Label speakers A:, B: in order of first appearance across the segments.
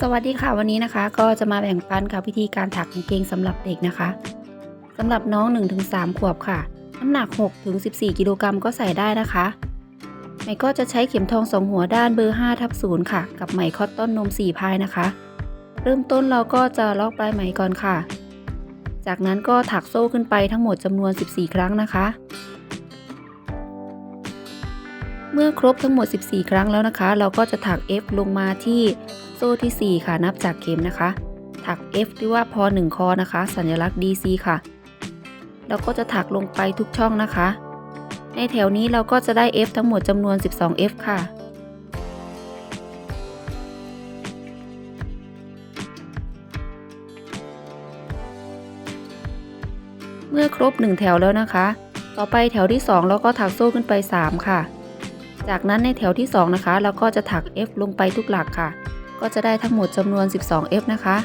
A: สวัสดีค่ะวันนี้นะคะ ก็จะมาแบ่งปันค่ะวิธีการถักกางเกงสำหรับเด็กนะคะสำหรับน้อง 1-3 ขวบค่ะ น้ำหนัก 6-14 กิโลกรัมก็ใส่ได้นะคะไหมก็จะใช้เข็มทองสองหัวด้านเบอร์5ทับ0ค่ะ กับไหมคอตตอนนม 4 พายนะคะ เริ่มต้นเราก็จะลอกปลายไหมก่อนค่ะ จากนั้นก็ถักโซ่ขึ้นไปทั้งหมดจำนวน 14 ครั้งนะคะ เมื่อครบทั้งหมด 14 ครั้งแล้วนะคะ เราก็จะถัก F ลงมาที่ ซ่ที่ 4 ค่ะ นับจากเข็มนะคะ ถัก F ที่ว่าพอ 1 คอนะคะ สัญลักษณ์ DC ค่ะ แล้วก็จะถักลงไปทุกช่องนะคะ ในแถวนี้เราก็จะได้ F ทั้งหมดจำนวน 12 F ค่ะเมื่อครบ 1 แถวแล้วนะคะ ต่อไปแถวที่ 2 เราก็ถักโซ่ขึ้นไป 3 ค่ะ จากนั้นในแถวที่ 2 นะคะ เราก็จะถัก F ลงไปทุกหลักค่ะ ก็จะได้ทั้งหมดจำนวน 12 F นะคะ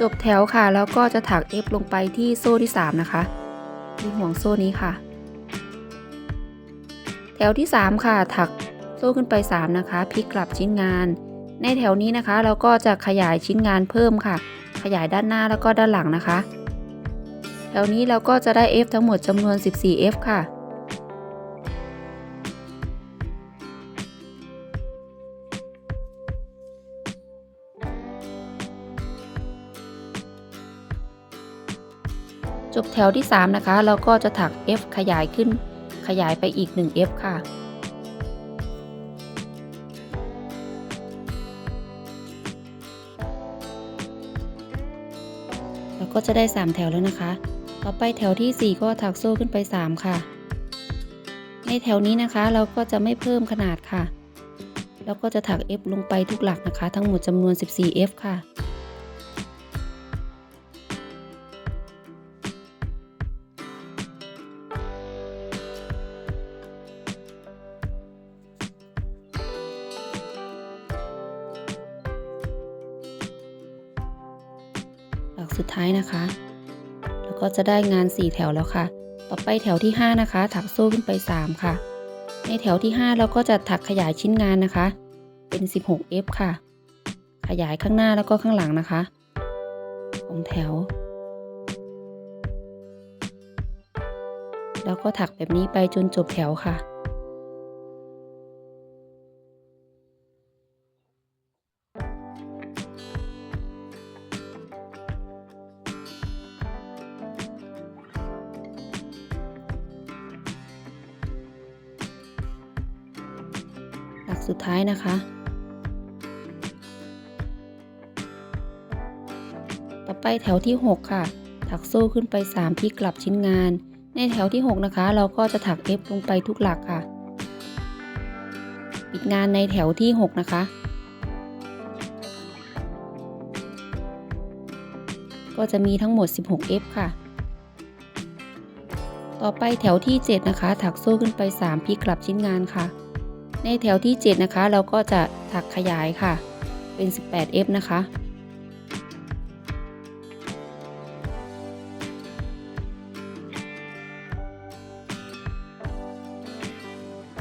A: จบแถวค่ะ แล้วก็จะถัก F ลงไปที่โซ่ที่ 3 นะคะที่ห่วงโซ่นี้ค่ะ แถวที่ 3 ค่ะ ถักโซ่ขึ้นไป 3 นะคะ พลิกกลับชิ้นงาน ในแถวนี้นะคะ เราก็จะขยายชิ้นงานเพิ่มค่ะ ขยายด้านหน้าแล้วก็ด้านหลังนะคะ แถวนี้เราก็จะได้ F ทั้งหมดจำนวน 14 F ค่ะ จบแถวที่ 3 นะคะ เราก็จะถัก F ขยายขึ้นขยายไปอีก 1 F ค่ะก็จะได้ 3 แถวแล้วนะคะ ต่อไปแถวที่ 4 ก็ถักโซ่ขึ้นไป 3 ค่ะ ในแถวนี้นะคะเราก็จะไม่เพิ่มขนาดค่ะ แล้วก็จะถัก F ลงไปทุกหลักนะคะ ทั้งหมดจำนวน 14 F ค่ะหลักสุดท้ายนะคะ ก็จะได้งาน 4 แถวแล้วค่ะ ต่อไปแถวที่ 5 นะคะ ถักโซ่ขึ้นไป 3 ค่ะ ในแถวที่ 5 เราก็จะถักขยายชิ้นงานนะคะ เป็น 16 F ค่ะ ขยายข้างหน้าแล้วก็ข้างหลังนะคะ ของแถว แล้วก็ถักแบบนี้ไปจนจบแถวค่ะ สุดท้ายนะคะ ต่อไปแถวที่ 6 ค่ะ ถักโซ่ขึ้นไป 3 ที่กลับชิ้นงาน ในแถวที่ 6 นะคะ เราก็จะถัก F ลงไปทุกหลักค่ะ ปิดงานในแถวที่ 6 นะคะ ก็จะมีทั้งหมด 16 F ค่ะต่อไปแถวที่ 7 นะคะ ถักโซ่ขึ้นไป 3พี่กลับชิ้นงานค่ะ ในแถวที่ 7 นะคะ เราก็จะถักขยายค่ะ เป็น 18 F นะคะ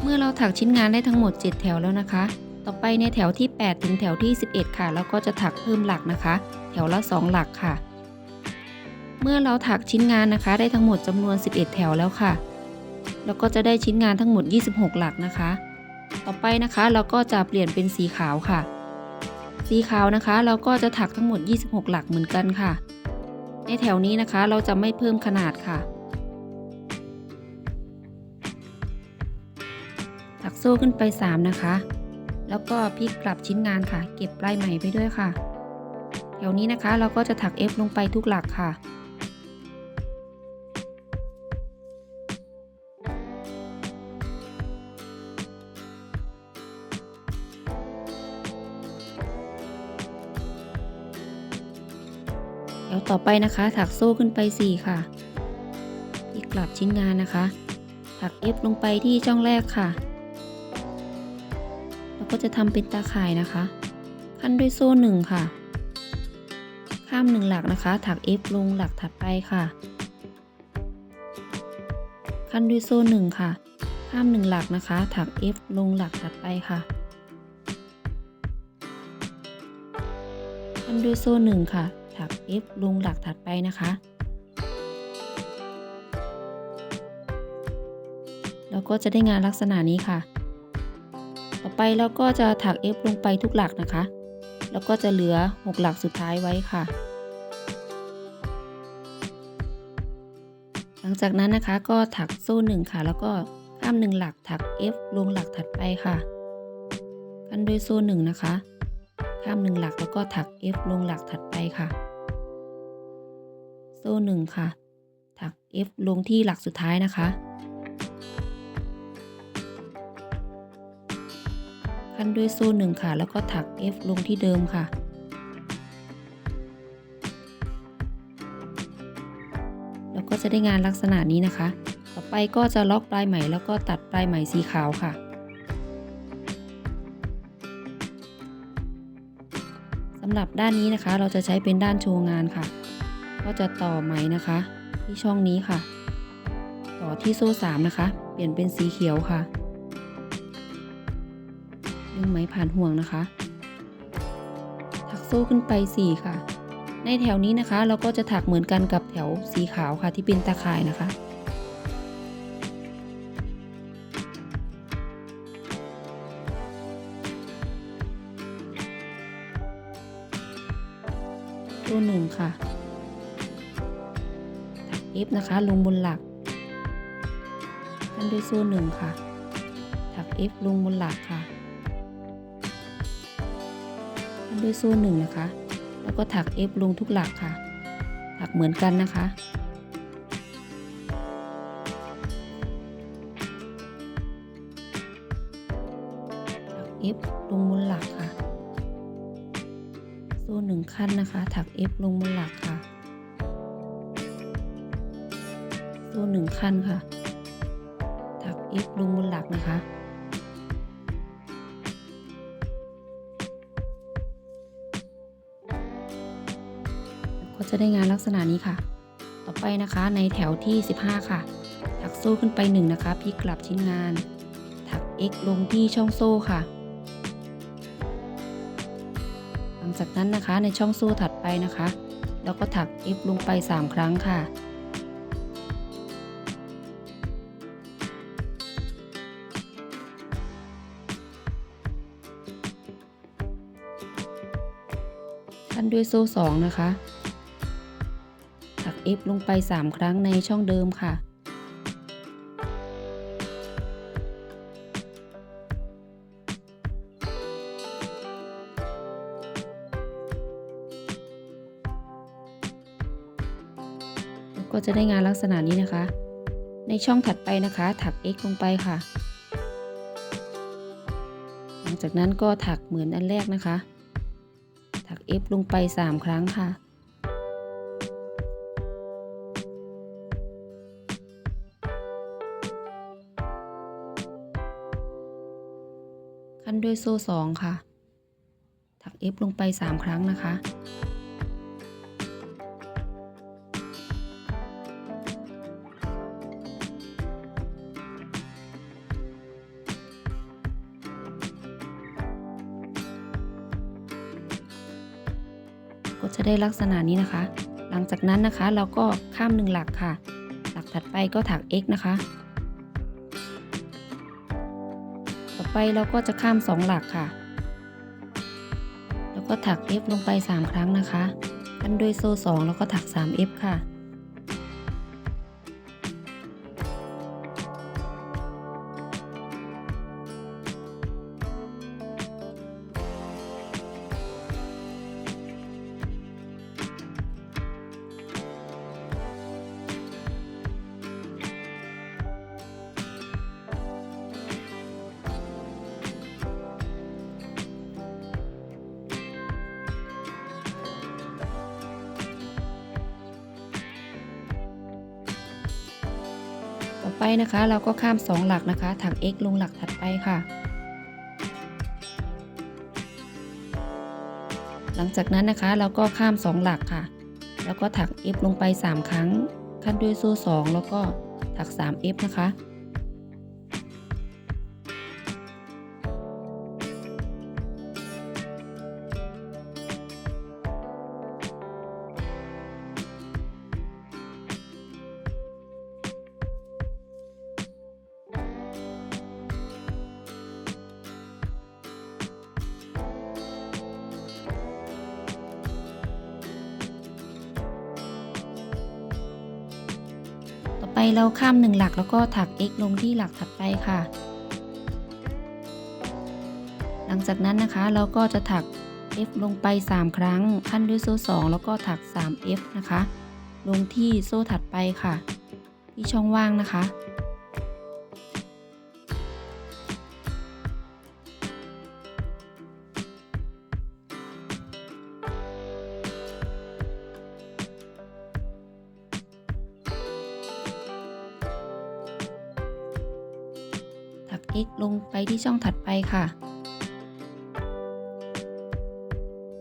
A: เมื่อเราถักชิ้นงานได้ทั้งหมด 7 แถวแล้วนะคะ ต่อไปในแถวที่ 8 ถึงแถวที่ 11 ค่ะ เราก็จะถักเพิ่มหลักนะคะ แถวละ 2 หลักค่ะ เมื่อเราถักชิ้นงานนะคะ ได้ทั้งหมดจำนวน 11 แถวแล้วค่ะแล้วก็จะได้ชิ้นงานทั้งหมด 26 หลักนะคะ ต่อไปนะคะเราก็จะเปลี่ยนเป็นสีขาวค่ะ สีขาวนะคะ เราก็จะถักทั้งหมด 26 หลักเหมือนกันค่ะ ในแถวนี้นะคะเราจะไม่เพิ่มขนาดค่ะ ถักโซ่ขึ้นไป 3 นะคะ แล้วก็พลิกกลับชิ้นงานค่ะ เก็บปลายไหมไปด้วยค่ะ แถวนี้นะคะเราก็จะถัก F ลงไปทุกหลักค่ะ แถวต่อไปนะคะถักโซ่ขึ้นไป 4 ค่ะพลิกกลับชิ้นงานนะคะ ถัก F ลงไปที่ช่องแรกค่ะแล้วก็จะทำเป็นตาข่ายนะคะ ขั้นด้วยโซ่หนึ่งค่ะ ข้ามหนึ่งหลักนะคะ ถัก F ลงหลักถัดไปค่ะ ขั้นด้วยโซ่หนึ่งค่ะ ข้ามหนึ่งหลักนะคะ ถัก F ลงหลักถัดไปค่ะขั้นด้วยโซ่หนึ่งค่ะ ถัก F ลงหลักถัดไปนะคะ แล้วก็จะได้งานลักษณะนี้ค่ะ ต่อไปเราก็จะถัก F ลงไปทุกหลักนะคะ แล้วก็จะเหลือ 6 หลักสุดท้ายไว้ค่ะ หลังจากนั้นนะคะก็ถักโซ่หนึ่งค่ะ แล้วก็ข้ามหนึ่งหลักถัก F ลงหลักถัดไปค่ะกันด้วยโซ่หนึ่งนะคะข้ามหนึ่งหลักแล้วก็ถัก F ลงหลักถัดไปค่ะ โซ่หนึ่งค่ะ ถัก F ลงที่หลักสุดท้ายนะคะ ขั้นด้วยโซ่หนึ่งค่ะ แล้วก็ถัก F ลงที่เดิมค่ะแล้วก็จะได้งานลักษณะนี้นะคะ ต่อไปก็จะล็อกปลายไหมแล้วก็ตัดปลายไหมสีขาวค่ะ สำหรับด้านนี้นะคะเราจะใช้เป็นด้านโชว์งานค่ะ ก็จะต่อไหมนะคะ ที่ช่องนี้ค่ะ ต่อที่โซ่3นะคะ เปลี่ยนเป็นสีเขียวค่ะดึงไหมผ่านห่วงนะคะ ถักโซ่ขึ้นไป 4 ค่ะ ในแถวนี้นะคะ เราก็จะถักเหมือนกันกับแถวสีขาวค่ะที่เป็นตาข่ายนะคะโซ่หนึ่งค่ะ F นะคะ ลงบนหลักกันด้วยโซ่หนึ่งค่ะ ถัก F ลงบนหลักค่ะกันด้วยโซ่หนึ่งนะคะ แล้วก็ถัก F ลงทุกหลักค่ะ ถักเหมือนกันนะคะถัก F ลงบนหลักค่ะ โซ่หนึ่งขั้นนะคะ ถัก F ลงบนหลักค่ะูหนึ่งขั้นค่ะ ถัก F ลงบนหลักนะคะ ก็จะได้งานลักษณะนี้ค่ะ ต่อไปนะคะในแถวที่ 15 ค่ะ ถักโซ่ขึ้นไป 1 นะคะพลิกกลับชิ้นงาน ถัก X ลงที่ช่องโซ่ค่ะ หลังจากนั้นนะคะในช่องโซ่ถัดไปนะคะ แล้วก็ถัก F ลงไป 3 ครั้งค่ะ นด้วยโซ่2นะคะ ถัก F ลงไป 3 ครั้งในช่องเดิมค่ะ ก็จะได้งานลักษณะนี้นะคะ ในช่องถัดไปนะคะ ถัก X ลงไปค่ะ หลังจากนั้นก็ถักเหมือนอันแรกนะคะ F ลงไป 3 ครั้งค่ะ ขั้นด้วยโซ่2ค่ะ ถัก F ลงไป 3 ครั้งนะคะ ได้ลักษณะนี้นะคะ หลังจากนั้นนะคะเราก็ข้ามหนึ่งหลักค่ะ หลักถัดไปก็ถัก x นะคะ ต่อไปเราก็จะข้าม 2 หลักค่ะ แล้วก็ถัก f ลงไป 3 ครั้งนะคะกันด้วยโซ่2แล้วก็ถัก 3f ค่ะ ต่อไปนะคะ เราก็ข้าม 2 หลักนะคะ ถัก x ลงหลักถัดไปค่ะ หลังจากนั้นนะคะเราก็ข้าม 2 หลักค่ะ แล้วก็ถัก f ลงไป 3 ครั้ง ขั้นด้วยโซ่2แล้วก็ถัก 3f นะคะ เราข้ามหนึ่งหลักแล้วก็ถัก x ลงที่หลักถัดไปค่ะ หลังจากนั้นนะคะเราก็จะถัก f ลงไป 3 ครั้ง ขั้นด้วยโซ่ 2 แล้วก็ถัก 3f นะคะ ลงที่โซ่ถัดไปค่ะ ที่ช่องว่างนะคะ ถัก x ลงไปที่ช่องถัดไปค่ะ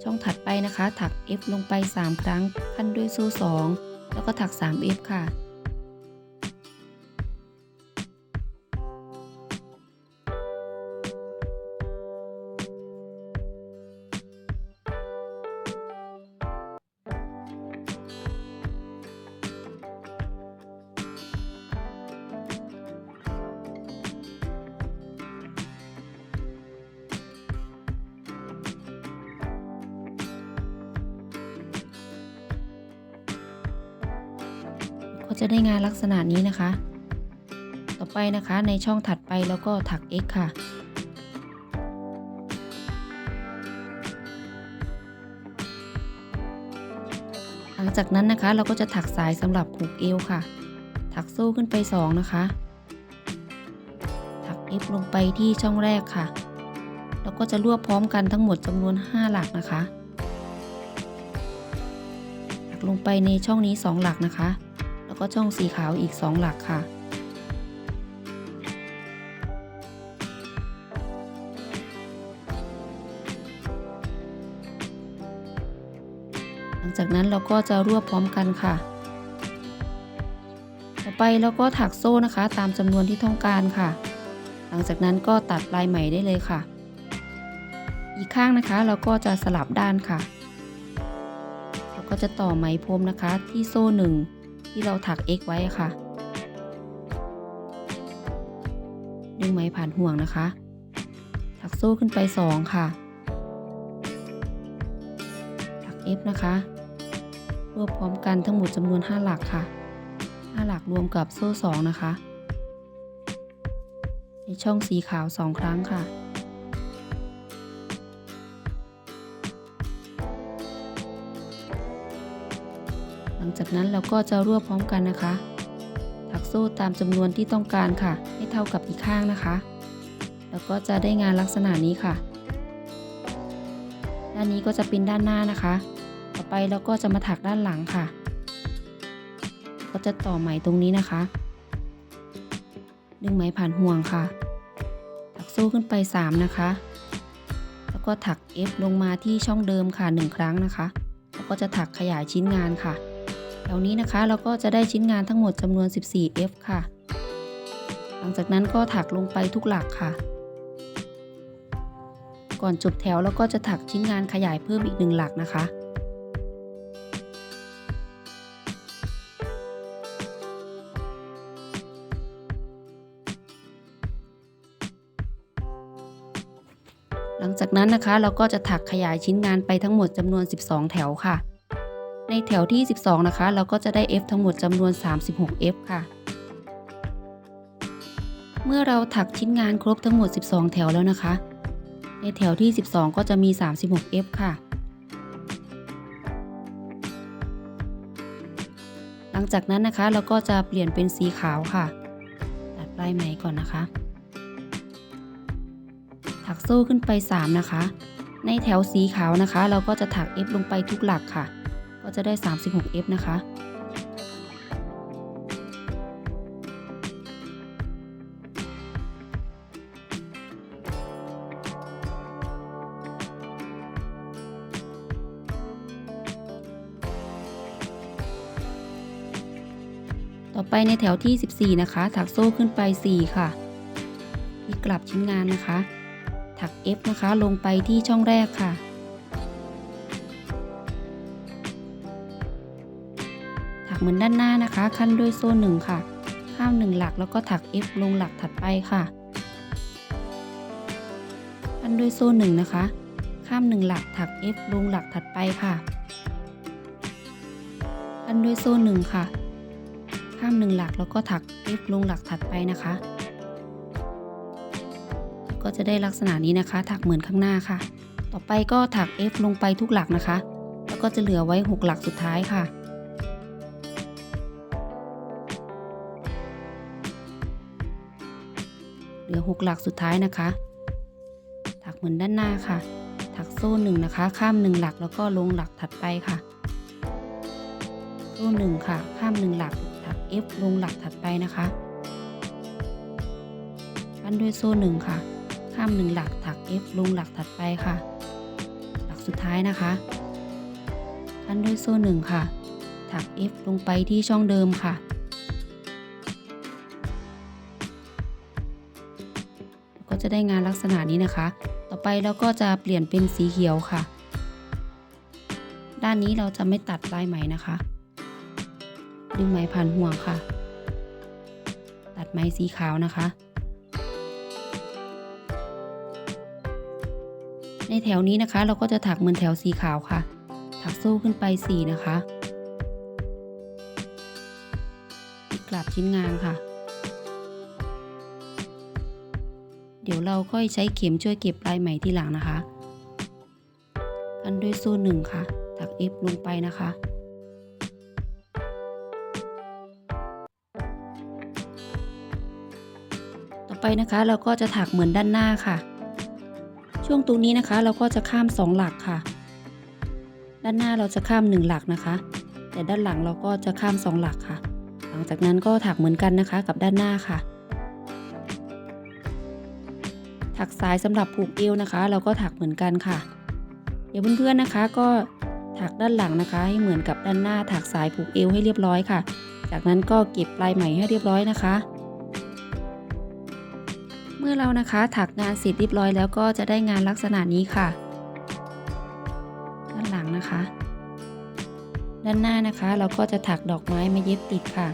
A: ช่องถัดไปนะคะ ถัก f ลงไป 3 ครั้ง ขั้นด้วยโซ่2แล้วก็ถัก 3f ค่ะ ก็จะได้งานลักษณะนี้นะคะ ต่อไปนะคะในช่องถัดไปแล้วก็ถัก x ค่ะ หลังจากนั้นนะคะเราก็จะถักสายสำหรับผูกเอวค่ะ ถักโซ่ขึ้นไป 2 นะคะ ถัก f ลงไปที่ช่องแรกค่ะ แล้วก็จะรวบพร้อมกันทั้งหมดจำนวน 5 หลักนะคะถักลงไปในช่องนี้ 2 หลักนะคะ ก็ช่องสีขาวอีก 2 หลักค่ะ หลังจากนั้นเราก็จะรวบพร้อมกันค่ะ ต่อไปเราก็ถักโซ่นะคะ ตามจำนวนที่ต้องการค่ะ หลังจากนั้นก็ตัดปลายไหมได้เลยค่ะ อีกข้างนะคะเราก็จะสลับด้านค่ะเราก็จะต่อไหมพรมนะคะที่โซ่หนึ่ง ที่เราถัก x ไว้ค่ะ ดึงไหมผ่านห่วงนะคะ ถักโซ่ขึ้นไป 2 ค่ะ ถัก f นะคะ รวบพร้อมกันทั้งหมดจำนวน 5 หลักค่ะ 5 หลักรวมกับโซ่ 2 นะคะ ในช่องสีขาว 2 ครั้งค่ะ ลังจากนั้นเราก็จะรวบพร้อมกันนะคะ ถักโซ่ตามจำนวนที่ต้องการค่ะ ให้เท่ากับอีกข้างนะคะ แล้วก็จะได้งานลักษณะนี้ค่ะ ด้านนี้ก็จะเป็นด้านหน้านะคะ ต่อไปเราก็จะมาถักด้านหลังค่ะ ก็จะต่อไหมตรงนี้นะคะดึงไหมผ่านห่วงค่ะ ถักโซ่ขึ้นไป 3 นะคะ แล้วก็ถัก F ลงมาที่ช่องเดิมค่ะ 1 ครั้งนะคะ แล้วก็จะถักขยายชิ้นงานค่ะ แถวนี้นะคะเราก็จะได้ชิ้นงานทั้งหมดจำนวน 14 F ค่ะ หลังจากนั้นก็ถักลงไปทุกหลักค่ะ ก่อนจบแถวเราก็จะถักชิ้นงานขยายเพิ่มอีกหนึ่งหลักนะคะหลังจากนั้นนะคะเราก็จะถักขยายชิ้นงานไปทั้งหมดจำนวน 12 แถวค่ะ ในแถวที่ 12 นะคะ เราก็จะได้ F ทั้งหมดจำนวน 36 F ค่ะ เมื่อเราถักชิ้นงานครบทั้งหมด 12 แถวแล้วนะคะ ในแถวที่ 12 ก็จะมี 36 F ค่ะ หลังจากนั้นนะคะเราก็จะเปลี่ยนเป็นสีขาวค่ะ ตัดปลายไหมก่อนนะคะ ถักโซ่ขึ้นไป 3 นะคะ ในแถวสีขาวนะคะ เราก็จะถัก F ลงไปทุกหลักค่ะ ก็จะได้ 36 F นะคะ ต่อไปในแถวที่ 14 นะคะ ถักโซ่ขึ้นไป 4 ค่ะพลิกกลับชิ้นงานนะคะ ถัก F นะคะ ลงไปที่ช่องแรกค่ะ เหมือนด้านหน้านะคะ ขั้นด้วยโซ่หนึ่งค่ะ ข้ามหนึ่งหลักแล้วก็ถัก F ลงหลักถัดไปค่ะ ขั้นด้วยโซ่หนึ่งนะคะ ข้ามหนึ่งหลักถัก F ลงหลักถัดไปค่ะขั้นด้วยโซ่หนึ่งค่ะ ข้ามหนึ่งหลักแล้วก็ถัก F ลงหลักถัดไปนะคะ ก็จะได้ลักษณะนี้นะคะ ถักเหมือนข้างหน้าค่ะ ต่อไปก็ถัก F ลงไปทุกหลักนะคะ แล้วก็จะเหลือไว้ 6 หลักสุดท้ายค่ะ ลือ 6 หลักสุดท้ายนะคะ ถักเหมือนด้านหน้าค่ะ ถักโซ่หนึ่งนะคะ ข้ามหนึ่งหลักแล้วก็ลงหลักถัดไปค่ะ โซ่หนึ่งค่ะ ข้ามหนึ่งหลัก ถัก F ลงหลักถัดไปนะคะพันด้วยโซ่หนึ่งค่ะ ข้ามหนึ่งหลัก ถัก F ลงหลักถัดไปค่ะ หลักสุดท้ายนะคะพันด้วยโซ่หนึ่งค่ะ ถัก F ลงไปที่ช่องเดิมค่ะ ก็จะได้งานลักษณะนี้นะคะ ต่อไปเราก็จะเปลี่ยนเป็นสีเขียวค่ะ ด้านนี้เราจะไม่ตัดลายไหมนะคะ ดึงไหมผ่านห่วงค่ะ ตัดไหมสีขาวนะคะ ในแถวนี้นะคะ เราก็จะถักเหมือนแถวสีขาวค่ะ ถักโซ่ขึ้นไปสีนะคะกลับชิ้นงานค่ะ เดี๋ยวเราค่อยใช้เข็มช่วยเก็บปลายไหมทีหลังนะคะกันด้วยโซ่หนึ่งค่ะ ถัก F ลงไปนะคะ ต่อไปนะคะเราก็จะถักเหมือนด้านหน้าค่ะ ช่วงตรงนี้นะคะเราก็จะข้าม 2 หลักค่ะ ด้านหน้าเราจะข้าม 1 หลักนะคะ แต่ด้านหลังเราก็จะข้าม 2 หลักค่ะ หลังจากนั้นก็ถักเหมือนกันนะคะกับด้านหน้าค่ะ ถักสายสำหรับผูกเอวนะคะ เราก็ถักเหมือนกันค่ะ เดี๋ยวเพื่อนๆนะคะ ก็ถักด้านหลังนะคะ ให้เหมือนกับด้านหน้าถักสายผูกเอวให้เรียบร้อยค่ะ จากนั้นก็เก็บปลายไหมให้เรียบร้อยนะคะ เมื่อเรานะคะถักงานเสร็จเรียบร้อยแล้วก็จะได้งานลักษณะนี้ค่ะ ด้านหลังนะคะ ด้านหน้านะคะ เราก็จะถักดอกไม้มาเย็บติดค่ะ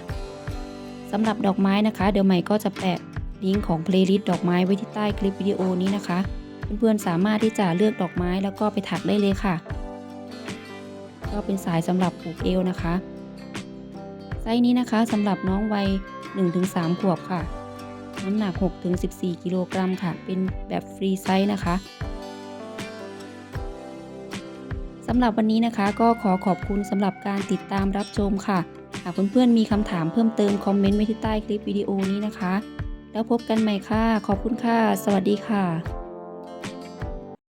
A: สำหรับดอกไม้นะคะ เดี๋ยวใหม่ก็จะแปะ ลิงก์ของเพลย์ลิสต์ดอกไม้ไว้ที่ใต้คลิปวิดีโอนี้นะคะ เพื่อนๆสามารถที่จะเลือกดอกไม้แล้วก็ไปถักได้เลยค่ะ ก็เป็นสายสำหรับผูกเอวนะคะไซส์นี้นะคะสำหรับน้องวัย 1-3 ขวบค่ะ น้ำหนัก 6-14 กิโลกรัมค่ะ เป็นแบบฟรีไซส์นะคะสำหรับวันนี้นะคะก็ขอขอบคุณสำหรับการติดตามรับชมค่ะ หากเพื่อนๆมีคำถามเพิ่มเติมคอมเมนต์ไว้ที่ใต้คลิปวิดีโอนี้นะคะ แล้วพบกันใหม่ค่ะ ขอบคุณค่ะ สวัสดีค่ะ